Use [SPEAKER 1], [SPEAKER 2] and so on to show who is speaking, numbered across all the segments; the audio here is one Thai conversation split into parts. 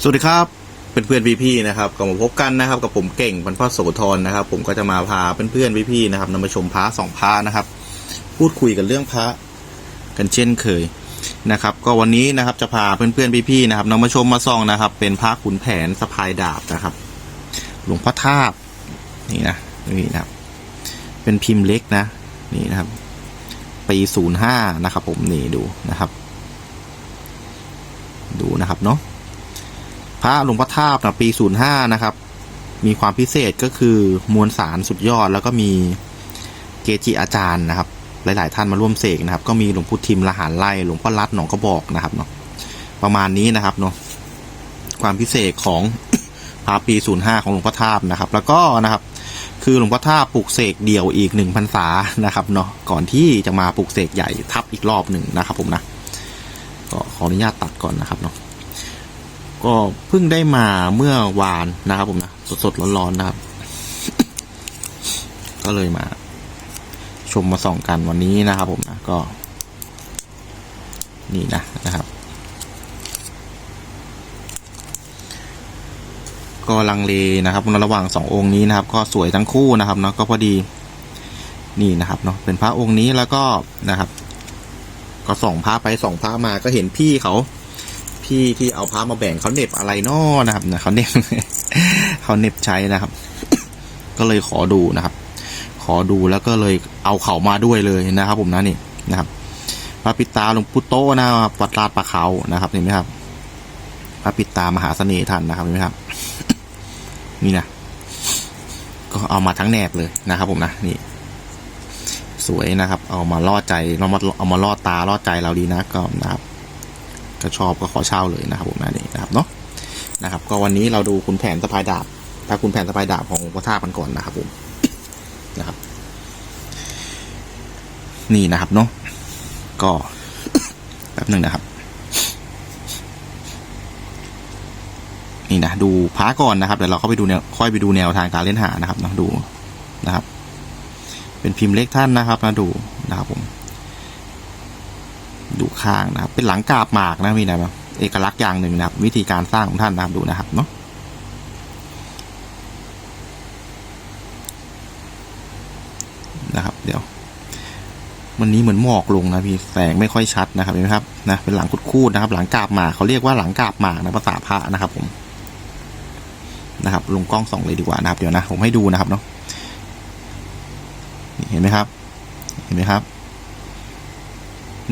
[SPEAKER 1] สวัสดีครับเพื่อนเพื่อนพี่ๆนะครับก็มาพบกันนะครับกับผมเก่งพันพ่อโสธรนะครับ ผมก็จะมาพาเพื่อนเพื่อนๆพี่ๆนะครับนำมาชมพระสองพระนะครับ พูดคุยกันเรื่องพระกันเช่นเคยนะครับ ก็วันนี้นะครับจะพาเพื่อนเพื่อนๆพี่ๆนะครับนำมาชมมาส่องนะครับ เป็นพระขุนแผนสะพายดาบนะครับ หลวงพ่อทาบนี่นะนี่นะครับ เป็นพิมพ์เล็กนะนี่นะครับปีศูนย์ห้านะครับ ผมนี่ดูนะครับ ดูนะครับเนาะ พระหลวงพ่อทาบนะปี 05 นะครับ มีความพิเศษก็คือมวลสารสุดยอด แล้วก็มีเกจิอาจารย์นะครับ หลาย ๆ ท่านมาร่วมเสกนะครับ ก็มีหลวงพุทธิมละหารไล่หลวงพ่อรัดหนองกระบอกนะครับเนาะประมาณนี้นะครับเนาะความพิเศษของพระปี 05 ของหลวงพ่อทาบนะครับ แล้วก็นะครับ คือหลวงพ่อทาบปลูกเสกเดี่ยวอีกหนึ่งพรรษานะครับเนาะก่อนที่จะมาปลูกเสกใหญ่ทับอีกรอบหนึ่งนะครับ ผมนะก็ขออนุญาตตัดก่อนนะครับเนาะ ก็เพิ่งได้มาเมื่อวานนะครับผมนะ สดๆร้อนๆนะครับ ก็เลยมา ชมมาส่องกันวันนี้นะครับผมนะ ก็ นี่นะนะครับ ก็ลังเลนะครับระหว่างสององค์นี้นะครับ ก็สวยทั้งคู่นะครับเนาะก็พอดี นี่นะครับเนาะเป็นพระองค์นี้แล้วก็นะครับ ก็ส่องพระไปส่องพระมาก็เห็นพี่เขา พี่ที่เอาพระมาแบ่งเขาเน็บอะไรนอนะครับนะเขาเน็บเขาเน็บใช้นะครับ ก็เลยขอดูนะครับ ขอดูแล้วก็เลยเอาเขามาด้วยเลยนะครับ ผมนะนี่นะครับพระปิตาหลวงพุโตนะครับวัดลาดปลาเขานะครับเห็นไหมครับพระปิตามหาเสน่ห์ท่านนะครับเห็นไหมครับ นี่นะก็เอามาทั้งแหนบเลยนะครับ ผมนะนี่ สวยนะครับ เอามาล่อใจเรามาเอามาล่อตาล่อใจเราดีนะก็นะครับ ถ้าชอบก็ขอเช่าเลยนะครับผมนะนี่นะครับเนาะนะครับ ก็วันนี้เราดูคุณแผนสะพายดาบถ้าคุณแผนสะพายดาบของพระธาตุกันก่อนนะครับผมนะครับ นี่นะครับเนาะก็แป๊บหนึ่งนะครับนี่นะดูพาก่อนนะครับเดี๋ยวเราเข้าไปดูแนวค่อยไปดูแนวทางการเล่นหานะครับเนาะดูนะครับ เป็นพิมพ์เล็กท่านนะครับนะดูนะครับผม ดูข้างนะครับ เป็นหลังกาบหมากนะพี่นะครับเอกลักษณ์อย่างหนึ่งนะครับ วิธีการสร้างของท่านนะครับดูนะครับเนาะนะครับ เดี๋ยว วันนี้เหมือนหมอกลงนะพี่แสงไม่ค่อยชัดนะครับเห็นไหมครับนะเป็นหลังคูดๆนะครับ หลังกาบหมากเขาเรียกว่าหลังกาบหมากนะภาษาพระนะครับ ผมนะครับลงกล้องส่องเลยดีกว่านะครับ เดี๋ยวนะ ผมให้ดูนะครับเนาะเห็นไหมครับ เห็นไหมครับ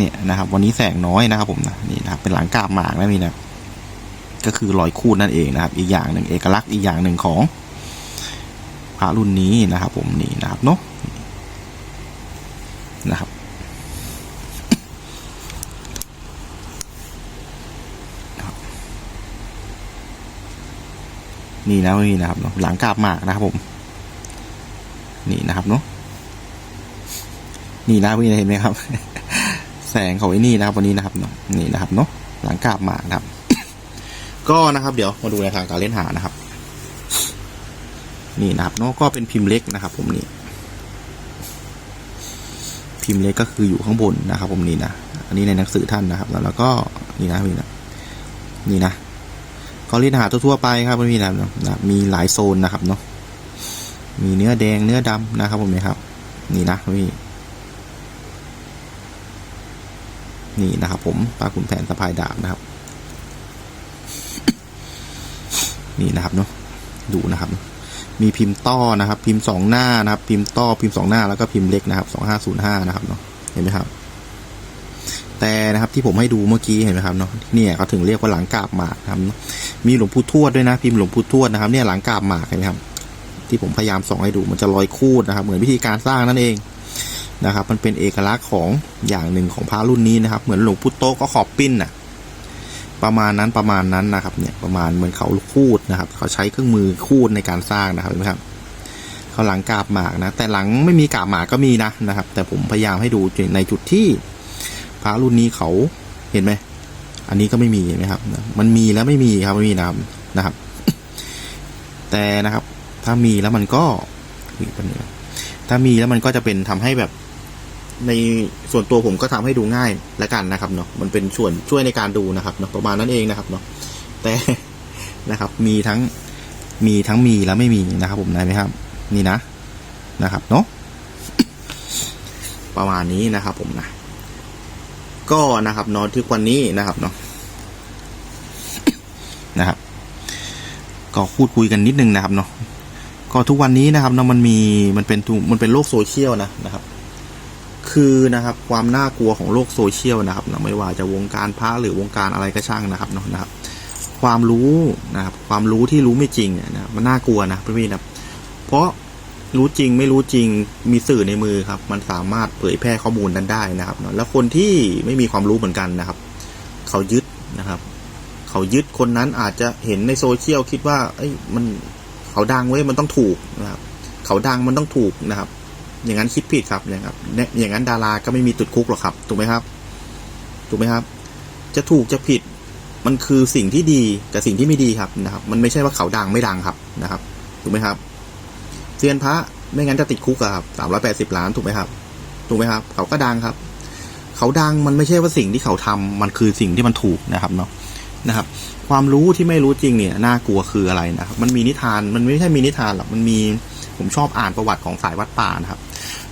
[SPEAKER 1] เนี่ยนะครับ วันนี้แสงน้อยนะครับผมนะนี่นะครับเป็นหลังกาบหมากนะพี่นะก็คือรอยคูดนั่นเองนะครับ อีกอย่างหนึ่งเอกลักษณ์อีกอย่างหนึ่งของพระรุ่นนี้นะครับ ผมนี่นะครับเนาะนะครับนี่นะพี่นะครับเนาะหลังกาบหมากนะครับผม นี่นะครับเนาะนี่นะพี่เห็นไหมครับ แสงของไอ้นี่นะครับวันนี้นะครับเนาะนี่นะครับเนาะหลังกาบหมากนะครับ ก็นะครับ เดี๋ยวมาดูในทางการเล่นหานะครับ นี่นะครับเนาะก็เป็นพิมพ์เล็กนะครับ ผมนี่พิมพ์เล็กก็คืออยู่ข้างบนนะครับ ผมนี่นะอันนี้ในหนังสือท่านนะครับ แล้วแล้วก็นี่นะพี่นะนี่นะก็เล่นหาทั่วๆไปครับพี่นะครับเนาะมีหลายโซนนะครับเนาะมีเนื้อแดงเนื้อดำนะครับ ผมนี่ครับ นี่นะพี่ นี่นะครับผมปลาขุนแผนสะพายดาบนะครับ นี่นะครับเนาะดูนะครับ มีพิมพ์ต้อนะครับ พิมพ์สองหน้านะครับ พิมพ์ต้อพิมพ์สองหน้าแล้วก็พิมพ์เล็กนะครับสองห้าศูนย์ห้านะครับเนาะเห็นไหมครับ แต่นะครับที่ผมให้ดูเมื่อกี้เห็นไหมครับเนาะเนี่ยเขาถึงเรียกว่าหลังกาบหมากนะครับมีหลวงปู่ทวดด้วยนะ พิมพ์หลวงปู่ทวดนะครับ เนี่ยหลังกาบหมากเห็นไหมครับ ที่ผมพยายามส่องให้ดูมันจะลอยคูดนะครับ เหมือนวิธีการสร้างนั่นเอง นะครับ มันเป็นเอกลักษณ์ของอย่างหนึ่งของพระรุ่นนี้นะครับ เหมือนหลวงพุโตก็ขอบปิ้นน่ะ ประมาณนั้นประมาณนั้นนะครับ เนี่ยประมาณเหมือนเขาคูดนะครับ เขาใช้เครื่องมือคูดในการสร้างนะครับเห็นไหมครับเขาหลังกาบหมากนะ แต่หลังไม่มีกาบหมากก็มีนะนะครับ แต่ผมพยายามให้ดูในจุดที่พระรุ่นนี้เขาเห็นไหมอันนี้ก็ไม่มีเห็นไหมครับ มันมีแล้วไม่มีครับไม่มีนะครับนะครับ แต่นะครับ ถ้ามีแล้วมันก็ถ้ามีแล้วมันก็จะเป็นทำให้แบบ ในส่วนตัวผมก็ทำให้ดูง่ายล้วกันนะครับเนาะมันเป็นส่วนช่วยในการดูนะครับเนาะประมาณนั้นเองนะครับเนาะแต่นะครับมีทั้งมีทั้งมีและไม่มีนะครับ ผมได้ไหมครับ นี่นะนะครับเนาะประมาณนี้นะครับ ผมนะก็นะครับเนอนที่วันนี้นะครับเนาะนะครับ ก็พูดคุยกันนิดนึงนะครับเนาะก็ทุกวันนี้นะครับเนาะมันมีมันเป็นทุมันเป็นโลกโซเชียลนะนะครับ คือนะครับความน่ากลัวของโลกโซเชียลนะครับเนาะไม่ว่าจะวงการพระหรือวงการอะไรก็ช่างนะครับเนาะนะครับ ความรู้นะครับความรู้ที่รู้ไม่จริงเนี่ยนะมันน่ากลัวนะพี่ๆนะครับ เพราะรู้จริงไม่รู้จริงมีสื่อในมือครับ มันสามารถเผยแพร่ข้อมูลนั้นได้นะครับเนาะแล้วคนที่ไม่มีความรู้เหมือนกันนะครับ เขายึดนะครับ เขายึดคนนั้นอาจจะเห็นในโซเชียลคิดว่า เอ้ยมันเขาดังเว้ยมันต้องถูกนะครับ เขาดังมันต้องถูกนะครับ อย่างนั้นคิดผิดครับนะครับเนี่ยอย่างนั้นดาราก็ไม่มีติดคุกหรอกครับ ถูกไหมครับ ถูกไหมครับ จะถูกจะผิดมันคือสิ่งที่ดีกับสิ่งที่ไม่ดีครับนะครับ มันไม่ใช่ว่าเขาดังไม่ดังครับนะครับ ถูกไหมครับเซียนพระไม่งั้นจะติดคุกอะครับสามร้อยแปดสิบล้านถูกไหมครับ ถูกไหมครับ เขาก็ดังครับ เขาดังมันไม่ใช่ว่าสิ่งที่เขาทำมันคือสิ่งที่มันถูกนะครับเนาะนะครับ ความรู้ที่ไม่รู้จริงเนี่ยน่ากลัวคืออะไรนะครับ มันมีนิทานมันไม่ใช่มีนิทานหรอกมันมีผมชอบอ่านประวัติของสายวัดป่านะครับ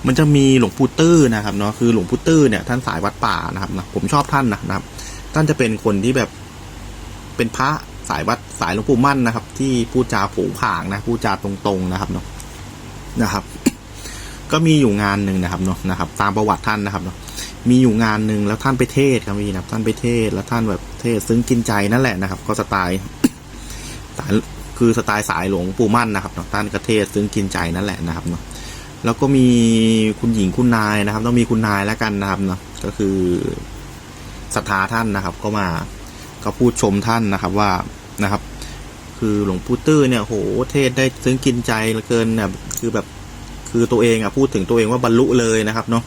[SPEAKER 1] มันจะมีหลวงปู่ตื้อนะครับเนาะคือหลวงปู่ตื้อเนี่ยท่านสายวัดป่านะครับนะผมชอบท่านนะนะครับ ท่านจะเป็นคนที่แบบเป็นพระสายวัดสายหลวงปู่มั่นนะครับ ที่พูดจาโผงผางนะพูดจาตรงๆนะครับเนาะนะครับ ก็มีอยู่งานหนึ่งนะครับเนาะนะครับ ตามประวัติท่านนะครับเนาะมีอยู่งานหนึ่งแล้วท่านไปเทศครับมีนะท่านไปเทศแล้วท่านแบบเทศซึ้งกินใจนั่นแหละนะครับ ก็สไตล์สายคือสไตล์สายหลวงปู่มั่นนะครับเนาะท่านก็เทศซึ้งกินใจนั่นแหละนะครับเนาะ แล้วก็มีคุณหญิงคุณนายนะครับ ต้องมีคุณนายแล้วกันนะครับเนาะก็คือศรัทธาท่านนะครับ ก็มาก็พูดชมท่านนะครับว่านะครับ คือหลวงปู่ตื้อเนี่ยโหเทศได้ซึ้งกินใจเหลือเกินเนี่ยคือแบบคือตัวเองอะพูดถึงตัวเองว่าบรรลุเลยนะครับเนาะ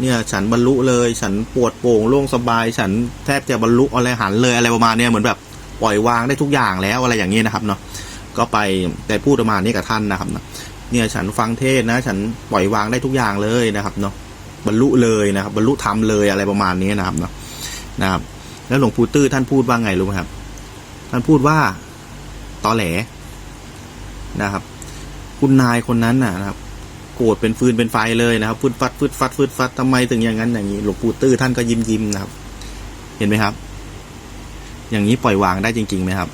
[SPEAKER 1] เนี่ยฉันบรรลุเลย ฉันปวดโป่งโล่งสบาย ฉันแทบจะบรรลุอะไรหันเลยอะไรประมาณเนี้ยเหมือนแบบปล่อยวางได้ทุกอย่างแล้วอะไรอย่างนี้นะครับเนาะก็ไปแต่พูดประมาณนี้กับท่านนะครับเนาะ เนี่ยฉันฟังเทศนะ ฉันปล่อยวางได้ทุกอย่างเลยนะครับเนาะบรรลุเลยนะครับ บรรลุธรรมเลยอะไรประมาณนี้นะครับเนาะนะครับ แล้วหลวงปู่ตื้อท่านพูดว่าไงรู้ไหมครับ ท่านพูดว่าตอแหลนะครับ คุณนายคนนั้นน่ะนะครับโกรธเป็นฟืนเป็นไฟเลยนะครับฟืดฟัดฟืดฟัดฟืดฟัดทำไมถึงอย่างนั้นอย่างนี้หลวงปู่ตื้อท่านก็ยิ้มยิ้มนะครับ เห็นไหมครับ อย่างนี้ปล่อยวางได้จริงๆไหมครับ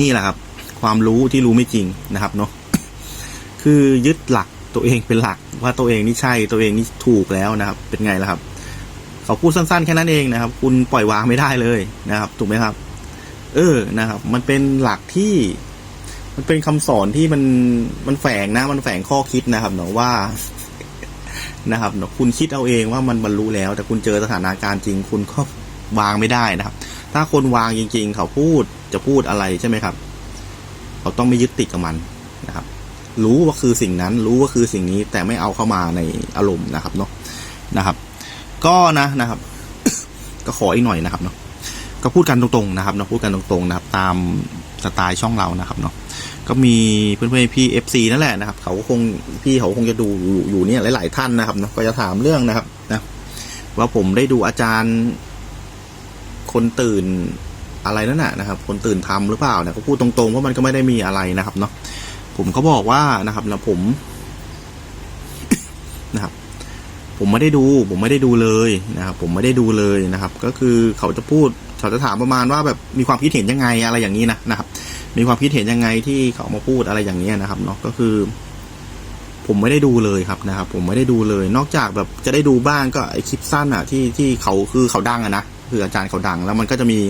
[SPEAKER 1] นี่แหละครับ ความรู้ที่รู้ไม่จริงนะครับเนาะ คือยึดหลักตัวเองเป็นหลักว่าตัวเองนี่ใช่ตัวเองนี่ถูกแล้วนะครับ เป็นไงล่ะครับ เขาพูดสั้นๆแค่นั้นเองนะครับ คุณปล่อยวางไม่ได้เลยนะครับ ถูกไหมครับ เออนะครับ มันเป็นหลักที่ มันเป็นคำสอนที่มันมันแฝงนะ มันแฝงข้อคิดนะครับเนาะว่านะครับเนาะคุณคิดเอาเองว่ามันบรรลุแล้ว แต่คุณเจอสถานการณ์จริง คุณก็วางไม่ได้นะครับ ถ้าคนวางจริง ๆ เขาพูดจะพูดอะไรใช่ไหมครับ เขาต้องไม่ยึดติดกับมัน รู้ว่าคือสิ่งนั้น รู้ว่าคือสิ่งนี้แต่ไม่เอาเข้ามาในอารมณ์นะครับเนาะนะครับ ก็นะนะครับ ก็ขออีกหน่อยนะครับเนาะก็พูดกันตรงๆนะครับเนาะพูดกันตรงๆนะครับ ตามสไตล์ช่องเรานะครับเนาะก็มีเพื่อนๆพี่เอฟซีนั่นแหละนะครับ เขาก็คงพี่เขาคงจะดูอยู่เนี่ยหลาย ๆ ท่านนะครับเนาะก็จะถามเรื่องนะครับนะว่าผมได้ดูอาจารย์คนตื่นอะไรนั่นน่ะนะครับ คนตื่นทำหรือเปล่าเนี่ยก็พูดตรงๆว่ามันก็ไม่ได้มีอะไรนะครับเนาะ ผมก็บอกว่านะครับนะผมนะครับ ผมไม่ได้ดู ผมไม่ได้ดูเลยนะครับ ผมไม่ได้ดูเลยนะครับ ก็คือเขาจะพูดเขาจะถามประมาณว่าแบบมีความคิดเห็นยังไงอะไรอย่างนี้นะนะครับ มีความคิดเห็นยังไงที่เขามาพูดอะไรอย่างนี้นะครับเนาะก็คือ ผมไม่ได้ดูเลยครับนะครับ ผมไม่ได้ดูเลย นอกจากแบบจะได้ดูบ้างก็ไอคลิปสั้นอะที่ที่เขาคือเขาดังอะนะคืออาจารย์เขาดัง แล้วมันก็จะมี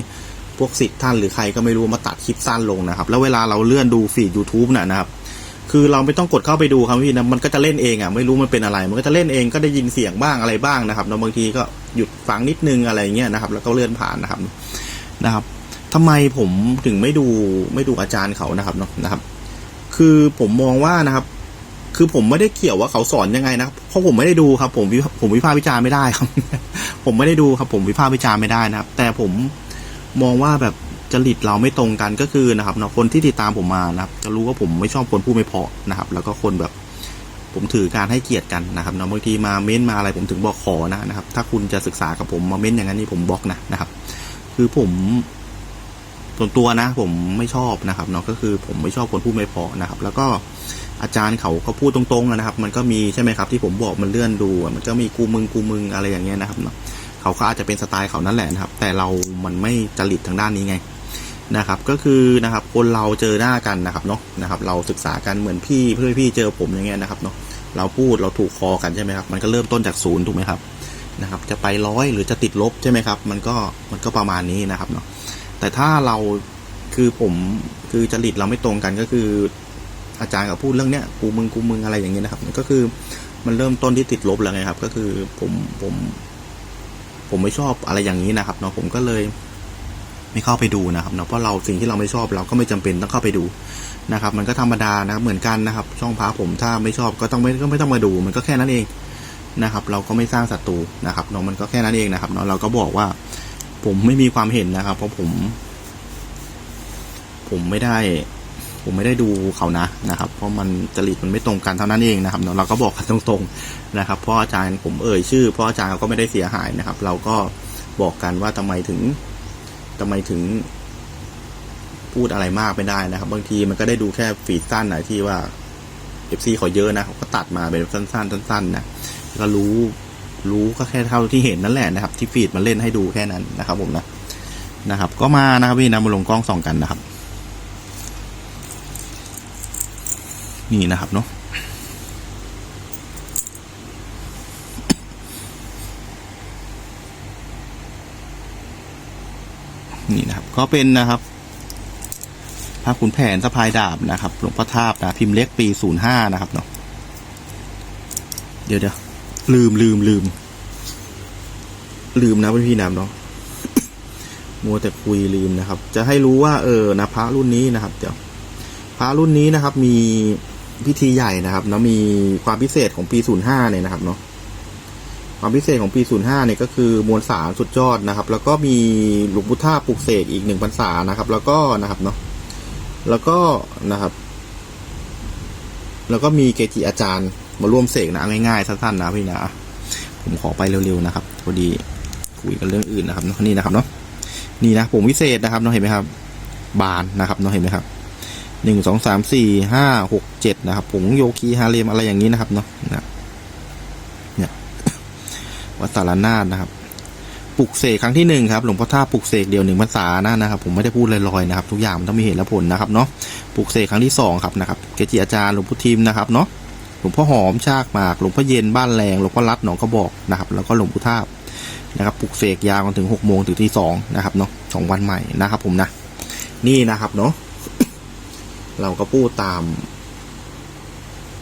[SPEAKER 1] พวกสิทธิ์ท่านหรือใครก็ไม่รู้มาตัดคลิปสั้นลงนะครับ แล้วเวลาเราเลื่อนดูฟีด YouTube น่ะนะครับ คือเราไม่ต้องกดเข้าไปดูครับพี่นะมันก็จะเล่นเองอะไม่รู้มันเป็นอะไร มันก็จะเล่นเองก็ได้ยินเสียงบ้างอะไรบ้างนะครับแล้วบางทีก็หยุดฟังนิดนึงอะไรเงี้ยนะครับ แล้วก็เลื่อนผ่านนะครับนะครับทำไมผมถึงไม่ดูไม่ดูอาจารย์เขานะครับเนาะนะครับ คือผมมองว่านะครับ คือผมไม่ได้เกี่ยวว่าเขาสอนยังไงนะครับเพราะผมไม่ได้ดูครับ ผมวิผมวิพากษ์วิจารณ์ไม่ได้ครับ ผมไม่ได้ดูครับ ผมวิพากษ์วิจารณ์ไม่ได้นะครับ แต่ผมมองว่าแบบ จริตเราไม่ตรงกันก็คือนะครับเนาะคนที่ติดตามผมมานะครับ จะรู้ว่าผมไม่ชอบคนพูดไม่เพาะนะครับ แล้วก็คนแบบผมถือการให้เกียรติกันนะครับเนาะบางทีมาเม้นมาอะไรผมถึงบอกขอนะนะครับ ถ้าคุณจะศึกษากับผมมาเม้นอย่างนั้นนี่ผมบล็อกนะนะครับ คือผมส่วนตัวนะ ผมไม่ชอบนะครับเนาะก็คือผมไม่ชอบคนพูดไม่เพอนะครับ แล้วก็อาจารย์เขาก็พูดตรงๆนะครับ มันก็มีใช่ไหมครับ ที่ผมบอกมันเลื่อนดู มันก็มีกูมึงกูมึงอะไรอย่างเงี้ยนะครับเนาะเขาก็อาจจะเป็นสไตล์เขานั่นแหละนะครับ แต่เรามันไม่จริตทางด้านนี้ไง นะครับ ก็คือนะครับคนเราเจอหน้ากันนะครับเนาะนะครับ เราศึกษากันเหมือนพี่เพื่อนพี่เจอผมอย่างเงี้ยนะครับเนาะเราพูดเราถูกคอกันใช่ไหมครับ มันก็เริ่มต้นจากศูนย์ถูกไหมครับนะครับ จะไปร้อยหรือจะติดลบใช่ไหมครับ มันก็มันก็ประมาณนี้นะครับเนาะแต่ถ้าเราคือผมคือจริตเราไม่ตรงกันก็คือ อาจารย์กับพูดเรื่องเนี้ยกูมึงกูมึงอะไรอย่างเงี้ยนะครับก็คือมันเริ่มต้นที่ติดลบแล้วไงครับ ก็คือผมผม ผมไม่ชอบอะไรอย่างนี้นะครับเนาะผมก็เลย ไม่เข้าไปดูนะครับเนาะเพราะเราสิ่งที่เราไม่ชอบเราก็ไม่จำเป็นต้องเข้าไปดูนะครับ มันก็ธรรมดานะครับเหมือนกันนะครับ ช่องพาผมถ้าไม่ชอบก็ต้องไม่ก็ไม่ต้องมาดู มันก็แค่นั้นเองนะครับ เราก็ไม่สร้างศัตรูนะครับเนาะมันก็แค่นั้นเองนะครับเนาะเราก็บอกว่า ผมไม่มีความเห็นนะครับ เพราะผม ผมไม่ได้ ผมไม่ได้ดูเขานะนะครับ เพราะมันจริตมันไม่ตรงกันเท่านั้นเองนะครับเนาะเราก็บอกกันตรงๆนะครับเพราะอาจารย์ผมเอ่ยชื่อเพราะอาจารย์ก็ไม่ได้เสียหายนะครับ เราก็บอกกันว่าทำไมถึง ทำไมถึงพูดอะไรมากไม่ได้นะครับ บางทีมันก็ได้ดูแค่ฟีดสั้นหนะที่ว่าเอฟซีเขาเยอะนะเขาก็ตัดมาเป็นสั้นๆสั้นๆนะก็รู้รู้ก็แค่เท่าที่เห็นนั่นแหละนะครับ ที่ฟีดมันเล่นให้ดูแค่นั้นนะครับ ผมนะนะครับ ก็มานะครับพี่นะมาลงกล้องส่องกันนะครับ นี่นะครับเนาะ นี่นะครับ ก็เป็นนะครับพระขุนแผนสะพายดาบนะครับหลวงพ่อทาบนะพิมพ์เล็กปีศูนย์ห้านะครับเนาะเดี๋ยวเดี๋ยวลืมลืมลืม ลืมนะพี่ๆนะเนาะมัวแต่คุยลืมนะครับ จะให้รู้ว่าเออนะพระรุ่นนี้นะครับ เดี๋ยวพระรุ่นนี้นะครับ มีพิธีใหญ่นะครับเนาะมีความพิเศษของปีศูนย์ห้าเนี่ยนะครับเนาะ ความพิเศษของปีศูนย์ห้าเนี่ยก็คือมวลสารสุดยอดนะครับ แล้วก็มีหลวงพุทธาปลุกเสกอีกหนึ่งพรรษานะครับ แล้วก็นะครับเนาะแล้วก็นะครับ แล้วก็มีเกจิอาจารย์มาร่วมเสกนะง่ายๆสั้นๆนะพี่นะผมขอไปเร็วๆนะครับพอดีคุยกันเรื่องอื่นนะครับนี่นะครับเนาะนี่นะผมวิเศษนะครับเนาะเห็นไหมครับ บานนะครับเนาะเห็นไหมครับหนึ่งสองสามสี่ห้าหกเจ็ดนะครับผงโยคีฮาเลมอะไรอย่างนี้นะครับเนาะนะ วัดสารนาดนะครับปลุกเสกครั้งที่หนึ่งครับหลวงพ่อท่าปลุกเสกเดียวหนึ่งพรรษานะนะครับผมไม่ได้พูดลอยๆนะครับ ทุกอย่างมันต้องมีเหตุและผลนะครับเนาะปลุกเสกครั้งที่สองครับนะครับเกจิอาจารย์หลวงพ่อทิมนะครับเนาะหลวงพ่อหอมชากหมากหลวงพ่อเย็นบ้านแรงหลวงพ่อรัดหนองกระบอกนะครับ แล้วก็หลวงปู่ทานะครับปลุกเสกยาวกันถึงหกโมงถึงที่สองนะครับเนาะสองวันใหม่นะครับ ผมนะ นี่นะครับเนาะเราก็พูดตาม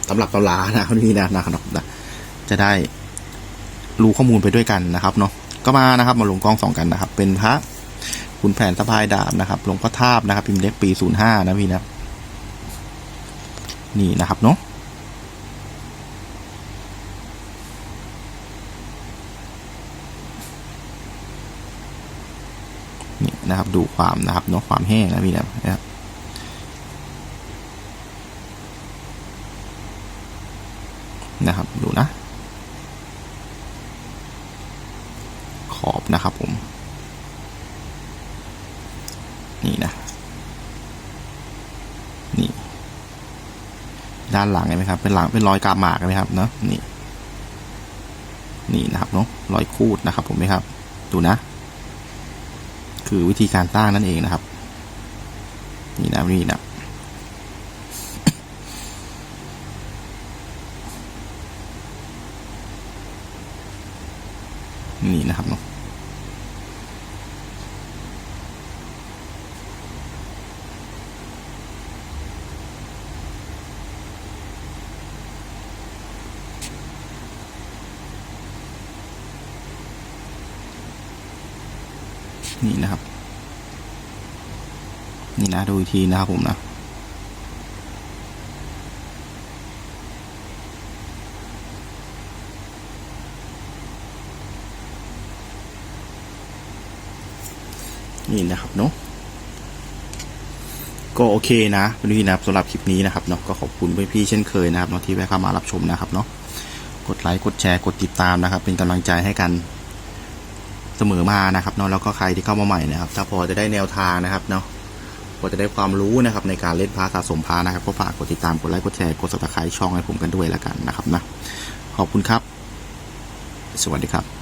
[SPEAKER 1] ตำรับตำรานะนี่นะนะครับนะจะได้ รู้ข้อมูลไปด้วยกันนะครับเนาะก็มานะครับมาลงกองสองกันนะครับ เป็นพระคุณแผนสะพายดาบนะครับหลวงพ่อทาบนะครับ พิมพ์เล็กปีศูนย์ห้านะพี่นะนี่นะครับเนาะนี่นะครับดูความนะครับเนาะความแห้งนะพี่นะนะครับ นะครับดูนะ ขอบนะครับผม นี่นะ นี่ ด้านหลังเห็นไหมครับ เป็นหลังเป็นรอยกาหมากเห็นไหมครับเนาะนี่ นี่นะครับเนาะรอยคูดนะครับ ผมไหมครับ ดูนะ คือวิธีการตั้งนั่นเองนะครับ นี่นะนี่นะนี่นะครับเนาะ นี่นะครับ นี่นะดูอีกทีนะครับผมนะนี่นะครับเนาะก็โอเคนะพี่นะครับสำหรับคลิปนี้นะครับเนาะก็ขอบคุณพี่ๆเช่นเคยนะครับเนาะที่แวะเข้ามารับชมนะครับเนาะกดไลค์กดแชร์กดติดตามนะครับ เป็นกำลังใจให้กัน เสมอมานะครับเนาะแล้วก็ใครที่เข้ามาใหม่นะครับ ถ้าพอจะได้แนวทางนะครับเนาะพอจะได้ความรู้นะครับในการเล่นพาสะสมพานะครับก็ฝากกดติดตามกดไลค์กดแชร์กด subscribe ช่องให้ผมกันด้วยละกันนะครับนะขอบคุณครับ สวัสดีครับ